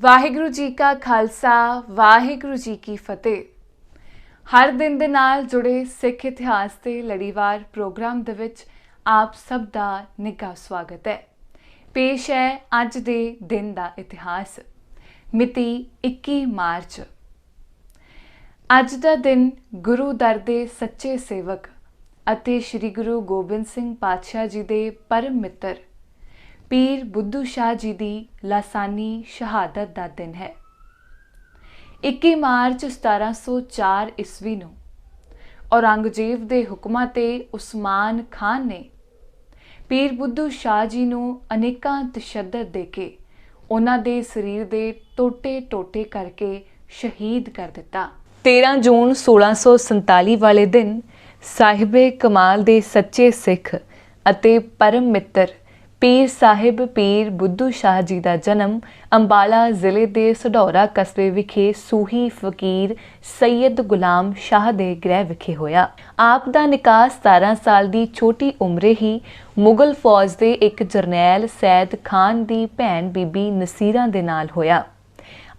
ਵਾਹਿਗੁਰੂ ਜੀ ਕਾ ਖਾਲਸਾ, ਵਾਹਿਗੁਰੂ ਜੀ ਕੀ ਫਤਿਹ। ਹਰ ਦਿਨ ਦੇ ਨਾਲ ਜੁੜੇ ਸਿੱਖ ਇਤਿਹਾਸ ਤੇ ਲੜੀਵਾਰ ਪ੍ਰੋਗਰਾਮ ਦੇ ਵਿੱਚ ਆਪ ਸਭ ਦਾ ਨਿੱਘਾ ਸਵਾਗਤ ਹੈ। ਪੇਸ਼ ਹੈ ਅੱਜ ਦੇ ਦਿਨ ਦਾ ਇਤਿਹਾਸ, ਮਿਤੀ 21 ਮਾਰਚ। ਅੱਜ ਦਾ ਦਿਨ ਗੁਰੂ ਦਰ ਦੇ ਸੱਚੇ ਸੇਵਕ ਅਤੇ ਸ੍ਰੀ ਗੁਰੂ ਗੋਬਿੰਦ ਸਿੰਘ ਪਾਤਸ਼ਾਹ ਜੀ ਦੇ ਪਰਮ ਮਿੱਤਰ ਪੀਰ ਬੁੱਧੂ ਸ਼ਾਹ ਜੀ ਦੀ ਲਾਸਾਨੀ ਸ਼ਹਾਦਤ ਦਾ ਦਿਨ ਹੈ। 21 ਮਾਰਚ 1704 ਈਸਵੀ ਨੂੰ ਔਰੰਗਜ਼ੇਬ ਦੇ ਹੁਕਮਾਂ ਤੇ ਉਸਮਾਨ ਖਾਨ ਨੇ ਪੀਰ ਬੁੱਧੂ ਸ਼ਾਹ ਜੀ ਨੂੰ ਅਨੇਕਾਂ ਤਸ਼ੱਦਦ ਦੇ ਕੇ ਉਹਨਾਂ ਦੇ ਸਰੀਰ ਦੇ ਟੋਟੇ-ਟੋਟੇ ਕਰਕੇ ਸ਼ਹੀਦ ਕਰ ਦਿੱਤਾ। 13 ਜੂਨ 1647 ਵਾਲੇ ਦਿਨ ਸਾਹਿਬੇ ਕਮਾਲ ਦੇ ਸੱਚੇ ਸਿੱਖ ਅਤੇ ਪਰਮ ਮਿੱਤਰ ਪੀਰ ਸਾਹਿਬ, ਪੀਰ ਬੁੱਧੂ ਸ਼ਾਹ ਜੀ ਦਾ ਜਨਮ ਅੰਬਾਲਾ ਜ਼ਿਲ੍ਹੇ ਦੇ ਸਢੌਰਾ ਕਸਬੇ ਵਿਖੇ ਸੂਹੀ ਫਕੀਰ ਸੈਯਦ ਗੁਲਾਮ ਸ਼ਾਹ ਦੇ ਗ੍ਰਹਿ ਵਿਖੇ ਹੋਇਆ। ਆਪ ਦਾ ਨਿਕਾਹ 17 ਸਾਲ ਦੀ ਛੋਟੀ ਉਮਰੇ ਹੀ ਮੁਗਲ ਫੌਜ ਦੇ ਇੱਕ ਜਰਨੈਲ ਸੈਦ ਖਾਨ ਦੀ ਭੈਣ ਬੀਬੀ ਨਸੀਰਾ ਦੇ ਨਾਲ ਹੋਇਆ।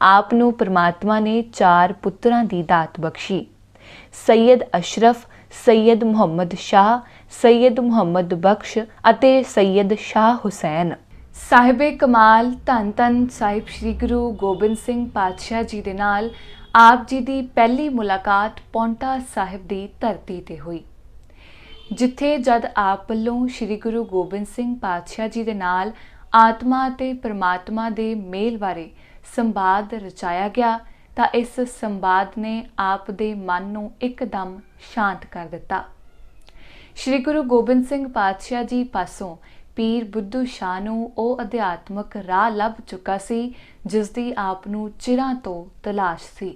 ਆਪ ਨੂੰ ਪ੍ਰਮਾਤਮਾ ਨੇ ਚਾਰ ਪੁੱਤਰਾਂ ਦੀ ਦਾਤ ਬਖਸ਼ੀ। ਸੈਯਦ ਅਸ਼ਰਫ, ਸੈਯਦ ਮੁਹੰਮਦ ਸ਼ਾਹ ਸੈਯਦ ਮੁਹੰਮਦ ਬਖਸ਼ ਅਤੇ ਸੈਯਦ ਸ਼ਾਹ ਹੁਸੈਨ। ਸਾਹਿਬੇ ਕਮਾਲ ਧੰਨ ਧੰਨ ਸਾਹਿਬ ਸ੍ਰੀ ਗੁਰੂ ਗੋਬਿੰਦ ਸਿੰਘ ਪਾਤਸ਼ਾਹ ਜੀ ਦੇ ਨਾਲ ਆਪ ਜੀ ਦੀ ਪਹਿਲੀ ਮੁਲਾਕਾਤ ਪੌਂਟਾ ਸਾਹਿਬ ਦੀ ਧਰਤੀ ਤੇ ਹੋਈ। ਜਿੱਥੇ ਜਦ ਆਪ ਵੱਲੋਂ ਸ੍ਰੀ ਗੁਰੂ ਗੋਬਿੰਦ ਸਿੰਘ ਪਾਤਸ਼ਾਹ ਜੀ ਦੇ ਨਾਲ ਆਤਮਾ ਅਤੇ ਪਰਮਾਤਮਾ ਦੇ ਮੇਲ ਬਾਰੇ ਸੰਵਾਦ ਰਚਾਇਆ ਗਿਆ, ਤਾਂ ਇਸ ਸੰਵਾਦ ਨੇ ਆਪ ਦੇ ਮਨ ਨੂੰ ਇੱਕਦਮ ਸ਼ਾਂਤ ਕਰ ਦਿੱਤਾ। ਸ੍ਰੀ ਗੁਰੂ ਗੋਬਿੰਦ ਸਿੰਘ ਪਾਤਸ਼ਾਹ ਜੀ ਪਾਸੋਂ ਪੀਰ ਬੁੱਧੂ ਸ਼ਾਹ ਨੂੰ ਉਹ ਅਧਿਆਤਮਕ ਰਾਹ ਲੱਭ ਚੁੱਕਾ ਸੀ, ਜਿਸ ਦੀ ਆਪ ਨੂੰ ਚਿਰਾਂ ਤੋਂ ਤਲਾਸ਼ ਸੀ।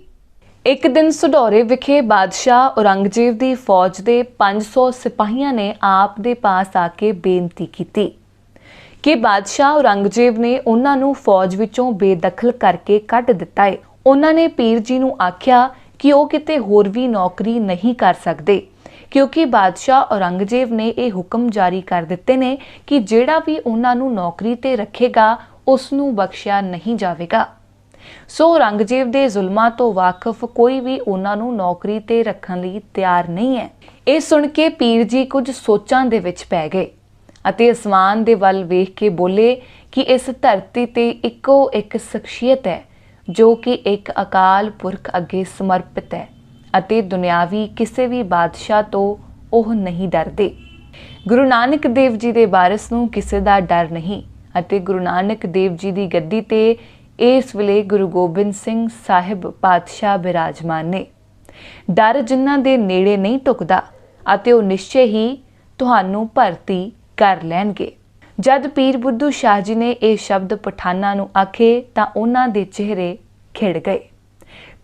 ਇੱਕ ਦਿਨ ਸੁਡੌਰੇ ਵਿਖੇ ਬਾਦਸ਼ਾਹ ਔਰੰਗਜ਼ੇਬ ਦੀ ਫੌਜ ਦੇ 500 ਸਿਪਾਹੀਆਂ ਨੇ ਆਪ ਦੇ ਪਾਸ ਆ ਕੇ ਬੇਨਤੀ ਕੀਤੀ ਕਿ ਬਾਦਸ਼ਾਹ ਔਰੰਗਜ਼ੇਬ ਨੇ ਉਹਨਾਂ ਨੂੰ ਫੌਜ ਵਿੱਚੋਂ ਬੇਦਖਲ ਕਰਕੇ ਕੱਢ ਦਿੱਤਾ ਹੈ ਉਹਨਾਂ ਨੇ ਪੀਰ ਜੀ ਨੂੰ ਆਖਿਆ ਕਿ ਉਹ ਕਿਤੇ ਹੋਰ ਵੀ ਨੌਕਰੀ ਨਹੀਂ ਕਰ ਸਕਦੇ। ਕਿਉਂਕਿ ਬਾਦਸ਼ਾਹ ਔਰੰਗਜ਼ੇਬ ਨੇ ਇਹ ਹੁਕਮ ਜਾਰੀ ਕਰ ਦਿੱਤੇ ਨੇ ਕਿ ਜਿਹੜਾ ਵੀ ਉਹਨਾਂ ਨੂੰ ਨੌਕਰੀ ਤੇ ਰੱਖੇਗਾ, ਉਸ ਨੂੰ ਬਖਸ਼ਿਆ ਨਹੀਂ ਜਾਵੇਗਾ। ਸੋ ਔਰੰਗਜ਼ੇਬ ਦੇ ਜ਼ੁਲਮਾਂ ਤੋਂ ਵਾਕਿਫ ਕੋਈ ਵੀ ਉਹਨਾਂ ਨੂੰ ਨੌਕਰੀ ਤੇ ਰੱਖਣ ਲਈ ਤਿਆਰ ਨਹੀਂ ਹੈ। ਇਹ ਸੁਣ ਕੇ ਪੀਰ ਜੀ ਕੁਝ ਸੋਚਾਂ ਦੇ ਵਿੱਚ ਪੈ ਗਏ ਅਤੇ ਅਸਮਾਨ ਦੇ ਵੱਲ ਵੇਖ ਕੇ ਬੋਲੇ ਕਿ ਇਸ ਧਰਤੀ ਤੇ ਇੱਕੋ ਇੱਕ ਸ਼ਖਸੀਅਤ ਹੈ, ਜੋ ਕਿ ਇੱਕ ਅਕਾਲ ਪੁਰਖ ਅੱਗੇ ਸਮਰਪਿਤ ਹੈ। ਅਤੇ ਦੁਨਿਆਵੀ ਕਿਸੇ ਵੀ ਬਾਦਸ਼ਾਹ ਤੋਂ ਉਹ ਨਹੀਂ ਡਰਦੇ। ਗੁਰੂ ਨਾਨਕ ਦੇਵ ਜੀ ਦੇ ਵਾਰਿਸ ਨੂੰ ਕਿਸੇ ਦਾ ਡਰ ਨਹੀਂ ਅਤੇ ਗੁਰੂ ਨਾਨਕ ਦੇਵ ਜੀ ਦੀ ਗੱਦੀ ਤੇ ਇਸ ਵੇਲੇ ਗੁਰੂ ਗੋਬਿੰਦ ਸਿੰਘ ਸਾਹਿਬ ਪਾਤਸ਼ਾਹ ਬਿਰਾਜਮਾਨ ਨੇ। ਡਰ ਜਿਨ੍ਹਾਂ ਦੇ ਨੇੜੇ ਨਹੀਂ ਟੁਕਦਾ ਅਤੇ ਉਹ ਨਿਸ਼ਚੈ ਹੀ ਤੁਹਾਨੂੰ ਭਰਤੀ ਕਰ ਲੈਣਗੇ। ਜਦ ਪੀਰ ਬੁੱਧੂ ਸ਼ਾਹ ਜੀ ਨੇ ਇਹ ਸ਼ਬਦ ਪਠਾਨਾਂ ਨੂੰ ਆਖੇ ਤਾਂ ਉਹਨਾਂ ਦੇ ਚਿਹਰੇ ਖਿੜ ਗਏ।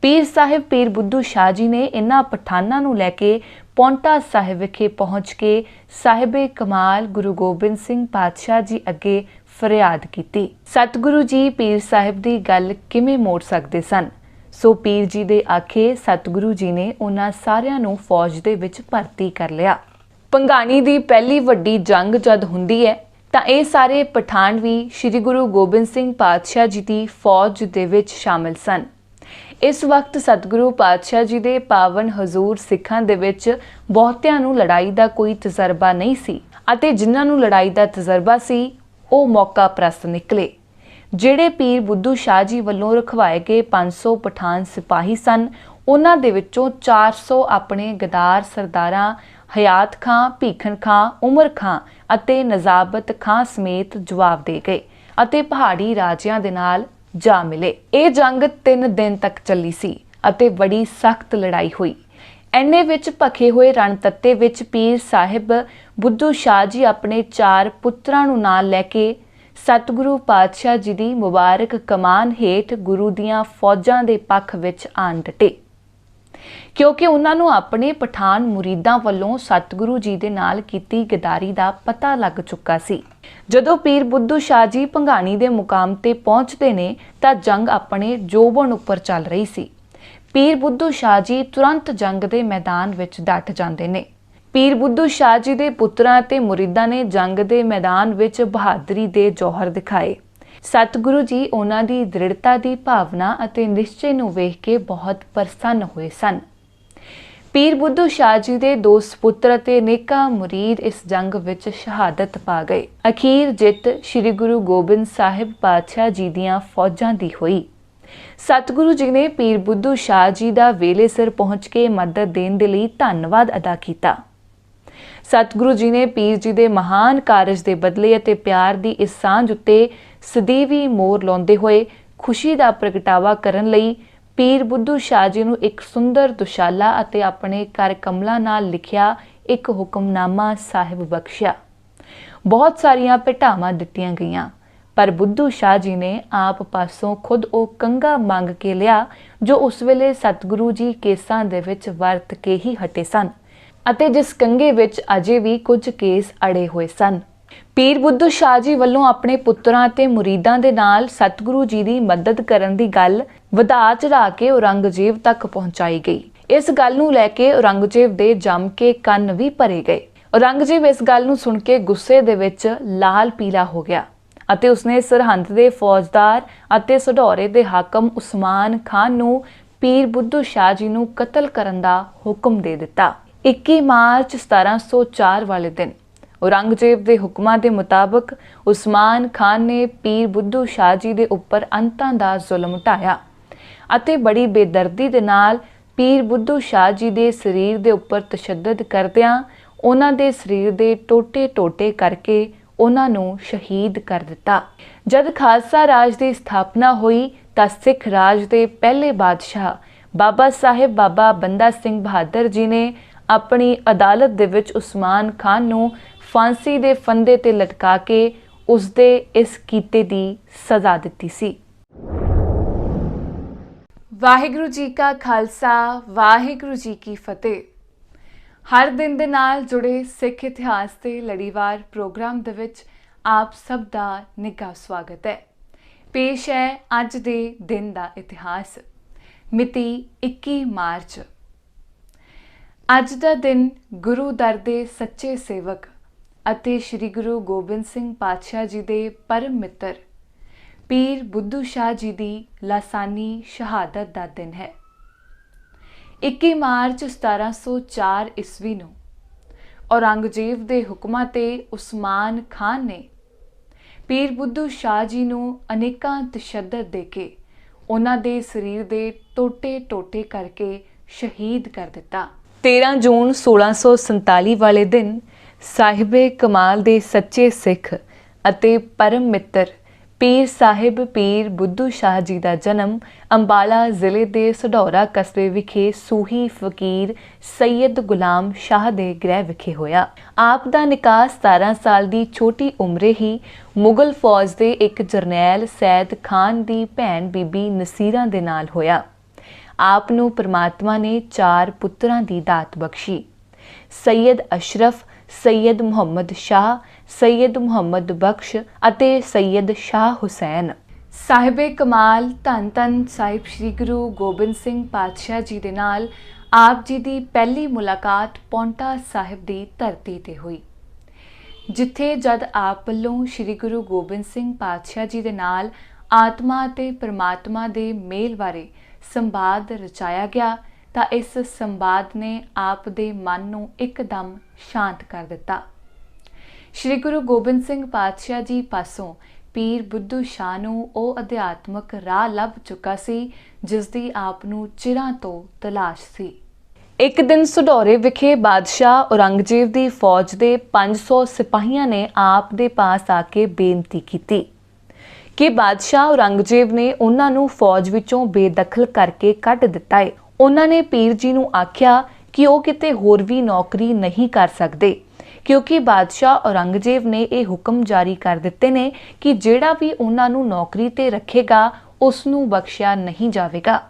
ਪੀਰ ਸਾਹਿਬ, ਪੀਰ ਬੁੱਧੂ ਸ਼ਾਹ ਜੀ ਨੇ ਇਹਨਾਂ ਪਠਾਨਾਂ ਨੂੰ ਲੈ ਕੇ ਪੌਂਟਾ ਸਾਹਿਬ ਵਿਖੇ ਪਹੁੰਚ ਕੇ ਸਾਹਿਬੇ ਕਮਾਲ, ਗੁਰੂ ਗੋਬਿੰਦ ਸਿੰਘ ਪਾਤਸ਼ਾਹ ਜੀ ਅੱਗੇ ਫਰਿਆਦ ਕੀਤੀ। ਸਤਿਗੁਰੂ ਜੀ ਪੀਰ ਸਾਹਿਬ ਦੀ ਗੱਲ ਕਿਵੇਂ ਮੋੜ ਸਕਦੇ ਸਨ? ਸੋ ਪੀਰ ਜੀ ਦੇ ਆਖੇ ਸਤਿਗੁਰੂ ਜੀ ਨੇ ਉਹਨਾਂ ਸਾਰਿਆਂ ਨੂੰ ਫੌਜ ਦੇ ਵਿੱਚ ਭਰਤੀ ਕਰ ਲਿਆ। ਪੰਗਾਣੀ ਦੀ ਪਹਿਲੀ ਵੱਡੀ ਜੰਗ ਜਦ ਹੁੰਦੀ ਹੈ, ਤਾਂ ਇਹ ਸਾਰੇ ਪਠਾਨ ਵੀ ਸ੍ਰੀ ਗੁਰੂ ਗੋਬਿੰਦ ਸਿੰਘ ਪਾਤਸ਼ਾਹ ਜੀ ਦੀ ਫੌਜ ਦੇ ਵਿੱਚ ਸ਼ਾਮਿਲ ਸਨ। ਇਸ ਵਕਤ ਸਤਿਗੁਰੂ ਪਾਤਸ਼ਾਹ ਜੀ ਦੇ ਪਾਵਨ ਹਜ਼ੂਰ ਸਿੱਖਾਂ ਦੇ ਵਿੱਚ ਬਹੁਤਿਆਂ ਨੂੰ ਲੜਾਈ ਦਾ ਕੋਈ ਤਜਰਬਾ ਨਹੀਂ ਸੀ ਅਤੇ ਜਿਨ੍ਹਾਂ ਨੂੰ ਲੜਾਈ ਦਾ ਤਜਰਬਾ ਸੀ, ਉਹ ਮੌਕਾ ਪ੍ਰਸਤ ਨਿਕਲੇ। ਜਿਹੜੇ ਪੀਰ ਬੁੱਧੂ ਸ਼ਾਹ ਜੀ ਵੱਲੋਂ ਰਖਵਾਏ ਗਏ 500 ਪਠਾਨ ਸਿਪਾਹੀ ਸਨ, ਉਹਨਾਂ ਦੇ ਵਿੱਚੋਂ 400 ਆਪਣੇ ਗਦਾਰ ਸਰਦਾਰਾਂ ਹਯਾਤ ਖਾਂ, ਭੀਖਣ ਖਾਂ, ਉਮਰ ਖਾਂ ਅਤੇ ਨਜ਼ਾਬਤ ਖਾਂ ਸਮੇਤ ਜਵਾਬ ਦੇ ਗਏ ਅਤੇ ਪਹਾੜੀ ਰਾਜਿਆਂ ਦੇ ਨਾਲ ਜਾ ਮਿਲੇ। ਇਹ ਜੰਗ 3 ਦਿਨ ਤੱਕ ਚੱਲੀ ਸੀ ਅਤੇ ਬੜੀ ਸਖਤ ਲੜਾਈ ਹੋਈ। ਐਨੇ ਵਿੱਚ ਭਖੇ ਹੋਏ ਰਣਤੱਤੇ ਵਿੱਚ ਪੀਰ ਸਾਹਿਬ ਬੁੱਧੂ ਸ਼ਾਹ ਜੀ ਆਪਣੇ ਚਾਰ ਪੁੱਤਰਾਂ ਨੂੰ ਨਾਲ ਲੈ ਕੇ ਸਤਿਗੁਰੂ ਪਾਤਸ਼ਾਹ ਜੀ ਦੀ ਮੁਬਾਰਕ ਕਮਾਨ ਹੇਠ ਗੁਰੂ ਦੀਆਂ ਫੌਜਾਂ ਦੇ ਪੱਖ ਵਿੱਚ ਆਣ ਡਟੇ। ਕਿਉਂਕਿ ਉਹਨਾਂ ਨੂੰ ਆਪਣੇ ਪਠਾਨ ਮੁਰੀਦਾਂ ਵੱਲੋਂ ਸਤਿਗੁਰੂ ਜੀ ਦੇ ਨਾਲ ਕੀਤੀ ਗਦਾਰੀ ਦਾ ਪਤਾ ਲੱਗ ਚੁੱਕਾ ਸੀ। ਜਦੋਂ ਪੀਰ ਬੁੱਧੂ ਸ਼ਾਹ ਜੀ ਭੰਗਾਣੀ ਦੇ ਮੁਕਾਮ ਤੇ ਪਹੁੰਚਦੇ ਨੇ, ਤਾਂ ਜੰਗ ਆਪਣੇ ਜੋਬਨ ਉੱਪਰ ਚੱਲ ਰਹੀ ਸੀ। ਪੀਰ ਬੁੱਧੂ ਸ਼ਾਹ ਜੀ ਤੁਰੰਤ ਜੰਗ ਦੇ ਮੈਦਾਨ ਵਿੱਚ ਡਟ ਜਾਂਦੇ ਨੇ। ਪੀਰ ਬੁੱਧੂ ਸ਼ਾਹ ਜੀ ਦੇ ਪੁੱਤਰਾਂ ਤੇ ਮੁਰੀਦਾਂ ਨੇ ਜੰਗ ਦੇ ਮੈਦਾਨ ਵਿੱਚ ਬਹਾਦਰੀ ਦੇ ਜੋਹਰ ਦਿਖਾਏ। ਸਤਿਗੁਰੂ ਜੀ ਉਹਨਾਂ ਦੀ ਦ੍ਰਿੜਤਾ ਦੀ ਭਾਵਨਾ ਅਤੇ ਨਿਸ਼ਚੇ ਨੂੰ ਵੇਖ ਕੇ ਬਹੁਤ ਪ੍ਰਸੰਨ ਹੋਏ ਸਨ। ਪੀਰ ਬੁੱਧੂ ਸ਼ਾਹ ਜੀ ਦੇ ਦੋ ਸੁਪੁੱਤਰ ਅਤੇ ਅਨੇਕਾਂ ਮੁਰੀਦ ਇਸ ਜੰਗ ਵਿੱਚ ਸ਼ਹਾਦਤ ਪਾ ਗਏ। ਅਖੀਰ ਜਿੱਤ ਸ੍ਰੀ ਗੁਰੂ ਗੋਬਿੰਦ ਸਾਹਿਬ ਪਾਤਸ਼ਾਹ ਜੀ ਦੀਆਂ ਫੌਜਾਂ ਦੀ ਹੋਈ। ਸਤਿਗੁਰੂ ਜੀ ਨੇ ਪੀਰ ਬੁੱਧੂ ਸ਼ਾਹ ਜੀ ਦਾ ਵੇਲੇ ਸਿਰ ਪਹੁੰਚ ਕੇ ਮਦਦ ਦੇਣ ਦੇ ਲਈ ਧੰਨਵਾਦ ਅਦਾ ਕੀਤਾ। ਸਤਿਗੁਰੂ ਜੀ ਨੇ ਪੀਰ ਜੀ ਦੇ ਮਹਾਨ ਕਾਰਜ ਦੇ ਬਦਲੇ ਅਤੇ ਪਿਆਰ ਦੀ ਇਸ ਸਾਂਝ ਉੱਤੇ ਸਦੀਵੀ ਮੋਰ ਲਾਉਂਦੇ ਹੋਏ ਖੁਸ਼ੀ ਦਾ ਪ੍ਰਗਟਾਵਾ ਕਰਨ ਲਈ ਪੀਰ ਬੁੱਧੂ ਸ਼ਾਹ ਜੀ ਨੂੰ ਇੱਕ ਸੁੰਦਰ ਦੁਸ਼ਾਲਾ ਅਤੇ ਆਪਣੇ ਘਰ ਕਮਲਾ ਨਾਲ ਲਿਖਿਆ ਇੱਕ ਹੁਕਮਨਾਮਾ ਸਾਹਿਬ ਬਖਸ਼ਿਆ। ਬਹੁਤ ਸਾਰੀਆਂ ਭਟਾਵਾਂ ਦਿੱਤੀਆਂ ਗਈਆਂ, ਪਰ ਬੁੱਧੂ ਸ਼ਾਹ ਜੀ ਨੇ ਆਪ ਪਾਸੋਂ ਖੁਦ ਉਹ ਕੰਗਾ ਮੰਗ ਕੇ ਲਿਆ, ਜੋ ਉਸ ਵੇਲੇ ਸਤਿਗੁਰੂ ਜੀ ਕੇਸਾਂ ਦੇ ਵਿੱਚ ਵਰਤ ਕੇ ਹੀ ਹਟੇ ਸਨ ਅਤੇ ਜਿਸ ਕੰਗੇ ਵਿੱਚ ਅਜੇ ਵੀ ਕੁਝ ਕੇਸ ਅੜੇ ਹੋਏ ਸਨ। ਪੀਰ ਬੁੱਧੂ ਸ਼ਾਹ ਜੀ ਵੱਲੋਂ ਆਪਣੇ ਪੁੱਤਰਾਂ ਅਤੇ ਮੁਰੀਦਾਂ ਦੇ ਨਾਲ ਸਤਿਗੁਰੂ ਜੀ ਦੀ ਮਦਦ ਕਰਨ ਦੀ ਗੱਲ ਵਧਾ ਚੜਾ ਕੇ ਔਰੰਗਜ਼ੇਬ ਤੱਕ ਪਹੁੰਚਾਈ ਗਈ। ਇਸ ਗੱਲ ਨੂੰ ਲੈ ਕੇ ਔਰੰਗਜ਼ੇਬ ਦੇ ਜੰਮ ਕੇ ਕੰਨ ਵੀ ਭਰੇ ਗਏ। ਔਰੰਗਜ਼ੇਬ ਇਸ ਗੱਲ ਨੂੰ ਸੁਣ ਕੇ ਗੁੱਸੇ ਦੇ ਵਿੱਚ ਲਾਲ ਪੀਲਾ ਹੋ ਗਿਆ ਅਤੇ ਉਸਨੇ ਸਰਹੰਦ ਦੇ ਫੌਜਦਾਰ ਅਤੇ ਸੁਢੌਰੇ ਦੇ ਹਾਕਮ ਉਸਮਾਨ ਖਾਨ ਨੂੰ ਪੀਰ ਬੁੱਧੂ ਸ਼ਾਹ ਜੀ ਨੂੰ ਕਤਲ ਕਰਨ ਦਾ ਹੁਕਮ ਦੇ ਦਿੱਤਾ। 21 ਮਾਰਚ 1704 ਵਾਲੇ ਦਿਨ ਔਰੰਗਜ਼ੇਬ ਦੇ ਹੁਕਮਾਂ ਦੇ ਮੁਤਾਬਕ ਉਸਮਾਨ ਖਾਨ ਨੇ ਪੀਰ ਬੁੱਧੂ ਸ਼ਾਹ ਜੀ ਦੇ ਉੱਪਰ ਅੰਤਾਂ ਦਾ ਜ਼ੁਲਮ ਢਾਇਆ ਅਤੇ ਬੜੀ ਬੇਦਰਦੀ ਦੇ ਨਾਲ ਪੀਰ ਬੁੱਧੂ ਸ਼ਾਹ ਜੀ ਦੇ ਸਰੀਰ ਦੇ ਉੱਪਰ ਤਸ਼ੱਦਦ ਕਰਦਿਆਂ ਉਹਨਾਂ ਦੇ ਸਰੀਰ ਦੇ ਟੋਟੇ-ਟੋਟੇ ਕਰਕੇ ਉਹਨਾਂ ਨੂੰ ਸ਼ਹੀਦ ਕਰ ਦਿੱਤਾ। ਜਦ ਖਾਲਸਾ ਰਾਜ ਦੀ ਸਥਾਪਨਾ ਹੋਈ ਤਾਂ ਸਿੱਖ ਰਾਜ ਦੇ ਪਹਿਲੇ ਬਾਦਸ਼ਾਹ ਬਾਬਾ ਸਾਹਿਬ ਬਾਬਾ ਬੰਦਾ ਸਿੰਘ ਬਹਾਦਰ ਜੀ ਨੇ ਆਪਣੀ ਅਦਾਲਤ ਦੇ ਵਿੱਚ ਉਸਮਾਨ ਖਾਨ ਨੂੰ ਫਾਂਸੀ ਦੇ ਫੰਦੇ ਤੇ ਲਟਕਾ ਕੇ ਉਸ ਦੇ ਇਸ ਕੀਤੇ ਦੀ ਸਜ਼ਾ ਦਿੱਤੀ ਸੀ। ਵਾਹਿਗੁਰੂ ਜੀ ਕਾ ਖਾਲਸਾ, ਵਾਹਿਗੁਰੂ ਜੀ ਕੀ ਫਤਿਹ। ਹਰ ਦਿਨ ਦੇ ਨਾਲ ਜੁੜੇ ਸਿੱਖ ਇਤਿਹਾਸ ਤੇ ਲੜੀਵਾਰ ਪ੍ਰੋਗਰਾਮ ਦੇ ਵਿੱਚ ਆਪ ਸਭ ਦਾ ਨਿੱਘਾ ਸਵਾਗਤ ਹੈ। ਪੇਸ਼ ਹੈ ਅੱਜ ਦੇ ਦਿਨ ਦਾ ਇਤਿਹਾਸ, ਮਿਤੀ 21 ਮਾਰਚ। ਅੱਜ ਦਾ ਦਿਨ ਗੁਰੂ ਦਰ ਦੇ ਸੱਚੇ ਸੇਵਕ ਅਤੇ ਸ੍ਰੀ ਗੁਰੂ ਗੋਬਿੰਦ ਸਿੰਘ ਪਾਤਸ਼ਾਹ ਜੀ ਦੇ ਪਰਮ ਮਿੱਤਰ ਪੀਰ ਬੁੱਧੂ ਸ਼ਾਹ ਜੀ ਦੀ ਲਾਸਾਨੀ ਸ਼ਹਾਦਤ ਦਾ ਦਿਨ ਹੈ। 21 ਮਾਰਚ 1704 ਈਸਵੀ ਨੂੰ ਔਰੰਗਜ਼ੇਬ ਦੇ ਹੁਕਮਾਂ ਤੇ ਉਸਮਾਨ ਖਾਨ ਨੇ ਪੀਰ ਬੁੱਧੂ ਸ਼ਾਹ ਜੀ ਨੂੰ ਅਨੇਕਾਂ ਤਸ਼ੱਦਦ ਦੇ ਕੇ ਉਹਨਾਂ ਦੇ ਸਰੀਰ ਦੇ ਟੋਟੇ-ਟੋਟੇ ਕਰਕੇ ਸ਼ਹੀਦ ਕਰ ਦਿੱਤਾ। 13 ਜੂਨ 1647 ਵਾਲੇ ਦਿਨ ਸਾਹਿਬੇ ਕਮਾਲ ਦੇ ਸੱਚੇ ਸਿੱਖ ਅਤੇ ਪਰਮ ਮਿੱਤਰ ਪੀਰ ਸਾਹਿਬ, ਪੀਰ ਬੁੱਧੂ ਸ਼ਾਹ ਜੀ ਦਾ ਜਨਮ ਅੰਬਾਲਾ ਜ਼ਿਲ੍ਹੇ ਦੇ ਸਢੌਰਾ ਕਸਬੇ ਵਿਖੇ ਸੂਹੀ ਫਕੀਰ ਸੈਯਦ ਗੁਲਾਮ ਸ਼ਾਹ ਦੇ ਗ੍ਰਹਿ ਵਿਖੇ ਹੋਇਆ। ਆਪ ਦਾ ਨਿਕਾਹ 17 ਸਾਲ ਦੀ ਛੋਟੀ ਉਮਰੇ ਹੀ ਮੁਗਲ ਫੌਜ ਦੇ ਇੱਕ ਜਰਨੈਲ ਸੈਦ ਖਾਨ ਦੀ ਭੈਣ ਬੀਬੀ ਨਸੀਰਾ ਦੇ ਨਾਲ ਹੋਇਆ। ਆਪ ਨੂੰ ਪ੍ਰਮਾਤਮਾ ਨੇ ਚਾਰ ਪੁੱਤਰਾਂ ਦੀ ਦਾਤ ਬਖਸ਼ੀ। ਸੈਯਦ ਅਸ਼ਰਫ ਸੈਯਦ ਮੁਹੰਮਦ ਸ਼ਾਹ, ਸੈਯਦ ਮੁਹੰਮਦ ਬਖਸ਼ ਅਤੇ ਸੈਯਦ ਸ਼ਾਹ ਹੁਸੈਨ। ਸਾਹਿਬੇ ਕਮਾਲ ਧੰਨ ਧੰਨ ਸਾਹਿਬ ਸ੍ਰੀ ਗੁਰੂ ਗੋਬਿੰਦ ਸਿੰਘ ਪਾਤਸ਼ਾਹ ਜੀ ਦੇ ਨਾਲ ਆਪ ਜੀ ਦੀ ਪਹਿਲੀ ਮੁਲਾਕਾਤ ਪੌਂਟਾ ਸਾਹਿਬ ਦੀ ਧਰਤੀ ਤੇ ਹੋਈ। ਜਿੱਥੇ ਜਦ ਆਪ ਵੱਲੋਂ ਸ੍ਰੀ ਗੁਰੂ ਗੋਬਿੰਦ ਸਿੰਘ ਪਾਤਸ਼ਾਹ ਜੀ ਦੇ ਨਾਲ ਆਤਮਾ ਅਤੇ ਪਰਮਾਤਮਾ ਦੇ ਮੇਲ ਬਾਰੇ ਸੰਵਾਦ ਰਚਾਇਆ ਗਿਆ ਤਾਂ ਇਸ ਸੰਵਾਦ ਨੇ ਆਪ ਦੇ ਮਨ ਨੂੰ ਇੱਕਦਮ ਸ਼ਾਂਤ ਕਰ ਦਿੱਤਾ। ਸ਼੍ਰੀ ਗੁਰੂ ਗੋਬਿੰਦ ਸਿੰਘ ਪਾਤਸ਼ਾਹ ਜੀ ਪਾਸੋਂ ਪੀਰ ਬੁੱਧੂ ਸ਼ਾਹ ਨੂੰ ਉਹ ਅਧਿਆਤਮਕ ਰਾਹ ਲੱਭ ਚੁੱਕਾ ਸੀ, ਜਿਸ ਦੀ ਆਪ ਨੂੰ ਚਿਰਾਂ ਤੋਂ ਤਲਾਸ਼ ਸੀ। ਇੱਕ ਦਿਨ ਸੁਡੌਰੇ ਵਿਖੇ ਬਾਦਸ਼ਾਹ ਔਰੰਗਜ਼ੇਬ ਦੀ ਫੌਜ ਦੇ 500 ਸਿਪਾਹੀਆਂ ਨੇ ਆਪ ਦੇ ਪਾਸ ਆ ਕੇ ਬੇਨਤੀ ਕੀਤੀ ਕਿ ਬਾਦਸ਼ਾਹ ਔਰੰਗਜ਼ੇਬ ਨੇ ਉਹਨਾਂ ਨੂੰ ਫੌਜ ਵਿੱਚੋਂ ਬੇਦਖਲ ਕਰਕੇ ਕੱਢ ਦਿੱਤਾ ਹੈ ਉਹਨਾਂ ਨੇ ਪੀਰ ਜੀ ਨੂੰ ਆਖਿਆ ਕਿ ਉਹ ਕਿਤੇ ਹੋਰ ਵੀ ਨੌਕਰੀ ਨਹੀਂ ਕਰ ਸਕਦੇ, ਕਿਉਂਕਿ ਬਾਦਸ਼ਾਹ ਔਰੰਗਜ਼ੇਬ ਨੇ ਇਹ ਹੁਕਮ ਜਾਰੀ ਕਰ ਦਿੱਤੇ ਨੇ ਕਿ ਜਿਹੜਾ ਵੀ ਉਹਨਾਂ ਨੂੰ ਨੌਕਰੀ ਤੇ ਰੱਖੇਗਾ, ਉਸ ਨੂੰ ਬਖਸ਼ਿਆ ਨਹੀਂ ਜਾਵੇਗਾ।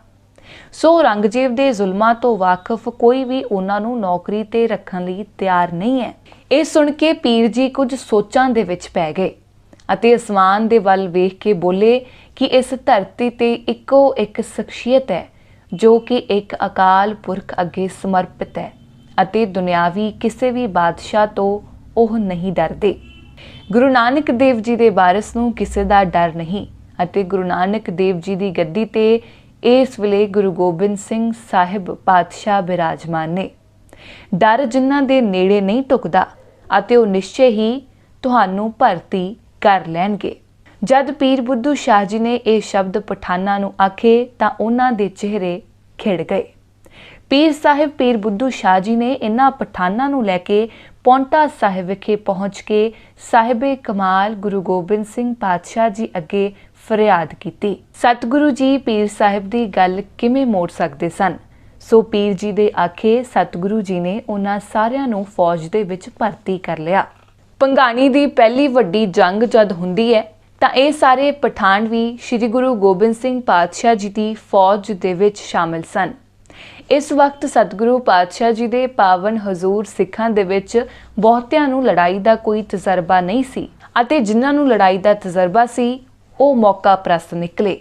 ਸੋ ਔਰੰਗਜ਼ੇਬ ਦੇ ਜ਼ੁਲਮਾਂ ਤੋਂ ਵਾਕਿਫ ਕੋਈ ਵੀ ਉਹਨਾਂ ਨੂੰ ਨੌਕਰੀ ਤੇ ਰੱਖਣ ਲਈ ਤਿਆਰ ਨਹੀਂ ਹੈ। ਇਹ ਸੁਣ ਕੇ ਪੀਰ ਜੀ ਕੁਝ ਸੋਚਾਂ ਦੇ ਵਿੱਚ ਪੈ ਗਏ ਅਤੇ ਅਸਮਾਨ ਦੇ ਵੱਲ ਵੇਖ ਕੇ ਬੋਲੇ ਕਿ ਇਸ ਧਰਤੀ ਤੇ ਇੱਕੋ ਇੱਕ ਸ਼ਖਸੀਅਤ ਹੈ। ਜੋ ਕਿ ਇੱਕ ਅਕਾਲ ਪੁਰਖ ਅੱਗੇ ਸਮਰਪਿਤ ਹੈ ਅਤੇ ਦੁਨਿਆਵੀ ਕਿਸੇ ਵੀ ਬਾਦਸ਼ਾਹ ਤੋਂ ਉਹ ਨਹੀਂ ਡਰਦੇ। ਗੁਰੂ ਨਾਨਕ ਦੇਵ ਜੀ ਦੇ ਵਾਰਿਸ ਨੂੰ ਕਿਸੇ ਦਾ ਡਰ ਨਹੀਂ ਅਤੇ ਗੁਰੂ ਨਾਨਕ ਦੇਵ ਜੀ ਦੀ ਗੱਦੀ ਤੇ ਇਸ ਵੇਲੇ ਗੁਰੂ ਗੋਬਿੰਦ ਸਿੰਘ ਸਾਹਿਬ ਪਾਤਸ਼ਾਹ ਬਿਰਾਜਮਾਨ ਨੇ। ਡਰ ਜਿਨ੍ਹਾਂ ਦੇ ਨੇੜੇ ਨਹੀਂ ਟੁਕਦਾ ਅਤੇ ਉਹ ਨਿਸ਼ਚੈ ਹੀ ਤੁਹਾਨੂੰ ਭਰਤੀ ਕਰ ਲੈਣਗੇ। ਜਦ ਪੀਰ ਬੁੱਧੂ ਸ਼ਾਹ ਜੀ ਨੇ ਇਹ ਸ਼ਬਦ ਪਠਾਨਾਂ ਨੂੰ ਆਖੇ ਤਾਂ ਉਹਨਾਂ ਦੇ ਚਿਹਰੇ ਖਿੜ ਗਏ। ਪੀਰ ਸਾਹਿਬ, ਪੀਰ ਬੁੱਧੂ ਸ਼ਾਹ ਜੀ ਨੇ ਇਹਨਾਂ ਪਠਾਨਾਂ ਨੂੰ ਲੈ ਕੇ ਪੌਂਟਾ ਸਾਹਿਬ ਵਿਖੇ ਪਹੁੰਚ ਕੇ ਸਾਹਿਬੇ ਕਮਾਲ ਗੁਰੂ ਗੋਬਿੰਦ ਸਿੰਘ ਪਾਤਸ਼ਾਹ ਜੀ ਅੱਗੇ ਫਰਿਆਦ ਕੀਤੀ। ਸਤਿਗੁਰੂ ਜੀ ਪੀਰ ਸਾਹਿਬ ਦੀ ਗੱਲ ਕਿਵੇਂ ਮੋੜ ਸਕਦੇ ਸਨ? ਸੋ ਪੀਰ ਜੀ ਦੇ ਆਖੇ ਸਤਿਗੁਰੂ ਜੀ ਨੇ ਉਹਨਾਂ ਸਾਰਿਆਂ ਨੂੰ ਫੌਜ ਦੇ ਵਿੱਚ ਭਰਤੀ ਕਰ ਲਿਆ। ਪੰਗਾਣੀ ਦੀ ਪਹਿਲੀ ਵੱਡੀ ਜੰਗ ਜਦ ਹੁੰਦੀ ਹੈ ਤਾਂ ਇਹ ਸਾਰੇ ਪਠਾਨ ਵੀ ਸ੍ਰੀ ਗੁਰੂ ਗੋਬਿੰਦ ਸਿੰਘ ਪਾਤਸ਼ਾਹ ਜੀ ਦੀ ਫੌਜ ਦੇ ਵਿੱਚ ਸ਼ਾਮਿਲ ਸਨ। ਇਸ ਵਕਤ ਸਤਿਗੁਰੂ ਪਾਤਸ਼ਾਹ ਜੀ ਦੇ ਪਾਵਨ ਹਜ਼ੂਰ ਸਿੱਖਾਂ ਦੇ ਵਿੱਚ ਬਹੁਤਿਆਂ ਨੂੰ ਲੜਾਈ ਦਾ ਕੋਈ ਤਜਰਬਾ ਨਹੀਂ ਸੀ ਅਤੇ ਜਿਨ੍ਹਾਂ ਨੂੰ ਲੜਾਈ ਦਾ ਤਜਰਬਾ ਸੀ, ਉਹ ਮੌਕਾ ਪ੍ਰਸਤ ਨਿਕਲੇ।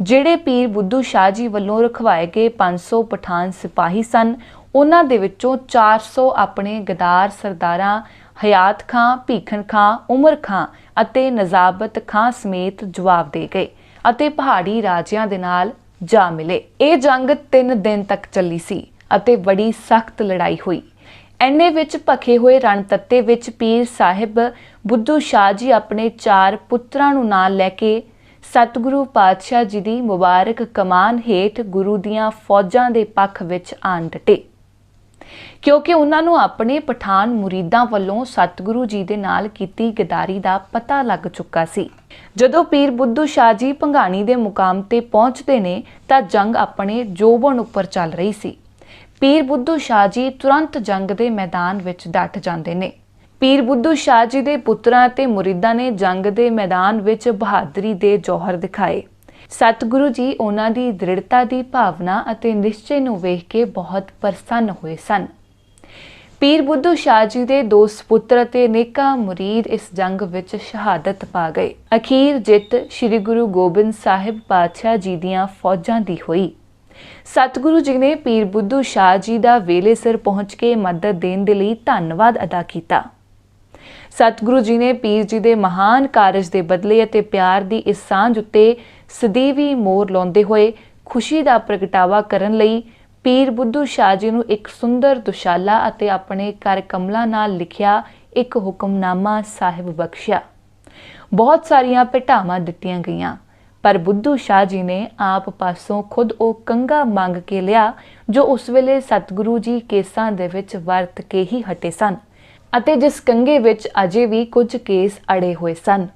ਜਿਹੜੇ ਪੀਰ ਬੁੱਧੂ ਸ਼ਾਹ ਜੀ ਵੱਲੋਂ ਰਖਵਾਏ ਗਏ 500 ਪਠਾਨ ਸਿਪਾਹੀ ਸਨ, ਉਹਨਾਂ ਦੇ ਵਿੱਚੋਂ 400 ਆਪਣੇ ਗਦਾਰ ਸਰਦਾਰਾਂ ਹਯਾਤ ਖਾਂ, ਭੀਖਣ ਖਾਂ, ਉਮਰ ਖਾਂ ਅਤੇ ਨਜ਼ਾਬਤ ਖਾਂ ਸਮੇਤ ਜਵਾਬ ਦੇ ਗਏ ਅਤੇ ਪਹਾੜੀ ਰਾਜਿਆਂ ਦੇ ਨਾਲ ਜਾ ਮਿਲੇ। ਇਹ ਜੰਗ 3 ਦਿਨ ਤੱਕ ਚੱਲੀ ਸੀ ਅਤੇ ਬੜੀ ਸਖਤ ਲੜਾਈ ਹੋਈ। ਐਨੇ ਵਿੱਚ ਭਖੇ ਹੋਏ ਰਣਤੱਤੇ ਵਿੱਚ ਪੀਰ ਸਾਹਿਬ ਬੁੱਧੂ ਸ਼ਾਹ ਜੀ ਆਪਣੇ ਚਾਰ ਪੁੱਤਰਾਂ ਨੂੰ ਨਾਲ ਲੈ ਕੇ ਸਤਿਗੁਰੂ ਪਾਤਸ਼ਾਹ ਜੀ ਦੀ ਮੁਬਾਰਕ ਕਮਾਨ ਹੇਠ ਗੁਰੂ ਦੀਆਂ ਫੌਜਾਂ ਦੇ ਪੱਖ ਵਿੱਚ ਆਣ ਡਟੇ। ਕਿਉਂਕਿ ਉਹਨਾਂ ਨੂੰ ਆਪਣੇ ਪਠਾਨ ਮੁਰੀਦਾਂ ਵੱਲੋਂ ਸਤਿਗੁਰੂ ਜੀ ਦੇ ਨਾਲ ਕੀਤੀ ਗਦਾਰੀ ਦਾ ਪਤਾ ਲੱਗ ਚੁੱਕਾ ਸੀ। ਜਦੋਂ ਪੀਰ ਬੁੱਧੂ ਸ਼ਾਹ ਜੀ ਭੰਗਾਣੀ ਦੇ ਮੁਕਾਮ ਤੇ ਪਹੁੰਚਦੇ ਨੇ, ਤਾਂ ਜੰਗ ਆਪਣੇ ਜੋਬਨ ਉੱਪਰ ਚੱਲ ਰਹੀ ਸੀ। ਪੀਰ ਬੁੱਧੂ ਸ਼ਾਹ ਜੀ ਤੁਰੰਤ ਜੰਗ ਦੇ ਮੈਦਾਨ ਵਿੱਚ ਡਟ ਜਾਂਦੇ ਨੇ। ਪੀਰ ਬੁੱਧੂ ਸ਼ਾਹ ਜੀ ਦੇ ਪੁੱਤਰਾਂ ਤੇ ਮੁਰੀਦਾਂ ਨੇ ਜੰਗ ਦੇ ਮੈਦਾਨ ਵਿੱਚ ਬਹਾਦਰੀ ਦੇ ਜੋਹਰ ਦਿਖਾਏ। ਸਤਿਗੁਰੂ ਜੀ ਉਹਨਾਂ ਦੀ ਦ੍ਰਿੜਤਾ ਦੀ ਭਾਵਨਾ ਅਤੇ ਨਿਸ਼ਚੇ ਨੂੰ ਵੇਖ ਕੇ ਬਹੁਤ ਪ੍ਰਸੰਨ ਹੋਏ ਸਨ। ਪੀਰ ਬੁੱਧੂ ਸ਼ਾਹ ਜੀ ਦੇ ਦੋ ਸੁਪੁੱਤਰ ਅਤੇ ਅਨੇਕਾਂ ਮੁਰੀਦ ਇਸ ਜੰਗ ਵਿੱਚ ਸ਼ਹਾਦਤ ਪਾ ਗਏ। ਅਖੀਰ ਜਿੱਤ ਸ੍ਰੀ ਗੁਰੂ ਗੋਬਿੰਦ ਸਾਹਿਬ ਪਾਤਸ਼ਾਹ ਜੀ ਦੀਆਂ ਫੌਜਾਂ ਦੀ ਹੋਈ। ਸਤਿਗੁਰੂ ਜੀ ਨੇ ਪੀਰ ਬੁੱਧੂ ਸ਼ਾਹ ਜੀ ਦਾ ਵੇਲੇ ਸਿਰ ਪਹੁੰਚ ਕੇ ਮਦਦ ਦੇਣ ਦੇ ਲਈ ਧੰਨਵਾਦ ਅਦਾ ਕੀਤਾ। ਸਤਿਗੁਰੂ ਜੀ ਨੇ ਪੀਰ ਜੀ ਦੇ ਮਹਾਨ ਕਾਰਜ ਦੇ ਬਦਲੇ ਅਤੇ ਪਿਆਰ ਦੀ ਇਸ ਸਾਂਝ ਉੱਤੇ ਸਦੀਵੀ ਮੋਰ ਲਾਉਂਦੇ ਹੋਏ ਖੁਸ਼ੀ ਦਾ ਪ੍ਰਗਟਾਵਾ ਕਰਨ ਲਈ ਪੀਰ ਬੁੱਧੂ ਸ਼ਾਹ ਜੀ ਨੂੰ ਇੱਕ ਸੁੰਦਰ ਦੁਸ਼ਾਲਾ ਅਤੇ ਆਪਣੇ ਕਰ ਕਮਲਾ ਨਾਲ ਲਿਖਿਆ ਇੱਕ ਹੁਕਮਨਾਮਾ ਸਾਹਿਬ ਬਖਸ਼ਿਆ। ਬਹੁਤ ਸਾਰੀਆਂ ਭਟਾਵਾਂ ਦਿੱਤੀਆਂ ਗਈਆਂ, ਪਰ ਬੁੱਧੂ ਸ਼ਾਹ ਜੀ ਨੇ ਆਪ ਪਾਸੋਂ ਖੁਦ ਉਹ ਕੰਗਾ ਮੰਗ ਕੇ ਲਿਆ, ਜੋ ਉਸ ਵੇਲੇ ਸਤਿਗੁਰੂ ਜੀ ਕੇਸਾਂ ਦੇ ਵਿੱਚ ਵਰਤ ਕੇ ਹੀ ਹਟੇ ਸਨ ਅਤੇ ਜਿਸ ਕੰਗੇ ਵਿੱਚ ਅਜੇ ਵੀ ਕੁਝ ਕੇਸ ਅੜੇ ਹੋਏ ਸਨ।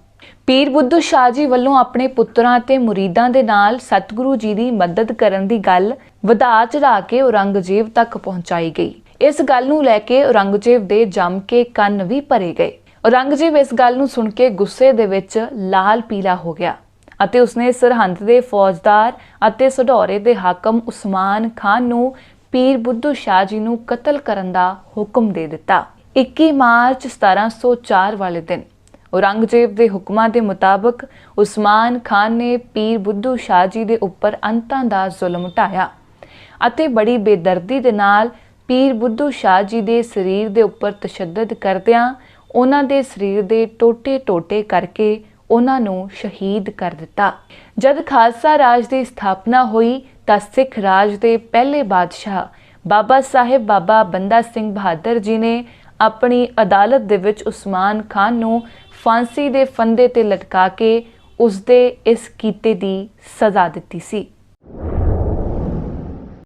ਪੀਰ ਬੁੱਧੂ ਸ਼ਾਹ ਜੀ ਵੱਲੋਂ ਆਪਣੇ ਪੁੱਤਰਾਂ ਅਤੇ ਮੁਰੀਦਾਂ ਦੇ ਨਾਲ ਸਤਿਗੁਰੂ ਜੀ ਦੀ ਮਦਦ ਕਰਨ ਦੀ ਗੱਲ ਵਧਾ ਚੜਾ ਕੇ ਔਰੰਗਜ਼ੇਬ ਤੱਕ ਪਹੁੰਚਾਈ ਗਈ। ਇਸ ਗੱਲ ਨੂੰ ਲੈ ਕੇ ਔਰੰਗਜ਼ੇਬ ਦੇ ਜੰਮ ਕੇ ਕੰਨ ਵੀ ਭਰੇ ਗਏ। ਔਰੰਗਜ਼ੇਬ ਇਸ ਗੱਲ ਨੂੰ ਸੁਣ ਕੇ ਗੁੱਸੇ ਦੇ ਵਿੱਚ ਲਾਲ ਪੀਲਾ ਹੋ ਗਿਆ ਅਤੇ ਉਸਨੇ ਸਰਹੰਦ ਦੇ ਫੌਜਦਾਰ ਅਤੇ ਸਢੌਰੇ ਦੇ ਹਾਕਮ ਉਸਮਾਨ ਖਾਨ ਨੂੰ ਪੀਰ ਬੁੱਧੂ ਸ਼ਾਹ ਜੀ ਨੂੰ ਕਤਲ ਕਰਨ ਦਾ ਹੁਕਮ ਦੇ ਦਿੱਤਾ। 21 ਮਾਰਚ 1704 ਵਾਲੇ ਦਿਨ ਔਰੰਗਜ਼ੇਬ ਦੇ ਹੁਕਮਾਂ ਦੇ ਮੁਤਾਬਕ ਉਸਮਾਨ ਖਾਨ ਨੇ ਪੀਰ ਬੁੱਧੂ ਸ਼ਾਹ ਜੀ ਦੇ ਉੱਪਰ ਅੰਤਾਂ ਦਾ ਜ਼ੁਲਮ ਢਾਇਆ ਅਤੇ ਬੜੀ ਬੇਦਰਦੀ ਦੇ ਨਾਲ ਪੀਰ ਬੁੱਧੂ ਸ਼ਾਹ ਜੀ ਦੇ ਸਰੀਰ ਦੇ ਉੱਪਰ ਤਸ਼ੱਦਦ ਕਰਦਿਆਂ ਉਹਨਾਂ ਦੇ ਸਰੀਰ ਦੇ ਟੋਟੇ-ਟੋਟੇ ਕਰਕੇ ਉਹਨਾਂ ਨੂੰ ਸ਼ਹੀਦ ਕਰ ਦਿੱਤਾ। ਜਦ ਖਾਲਸਾ ਰਾਜ ਦੀ ਸਥਾਪਨਾ ਹੋਈ ਤਾਂ ਸਿੱਖ ਰਾਜ ਦੇ ਪਹਿਲੇ ਬਾਦਸ਼ਾਹ ਬਾਬਾ ਸਾਹਿਬ ਬਾਬਾ ਬੰਦਾ ਸਿੰਘ ਬਹਾਦਰ ਜੀ ਨੇ ਆਪਣੀ ਅਦਾਲਤ ਦੇ ਵਿੱਚ ਉਸਮਾਨ ਖਾਨ ਨੂੰ ਫਾਂਸੀ ਦੇ ਫੰਦੇ ਤੇ ਲਟਕਾ ਕੇ ਉਸ ਦੇ ਇਸ ਕੀਤੇ ਦੀ ਸਜ਼ਾ ਦਿੱਤੀ ਸੀ।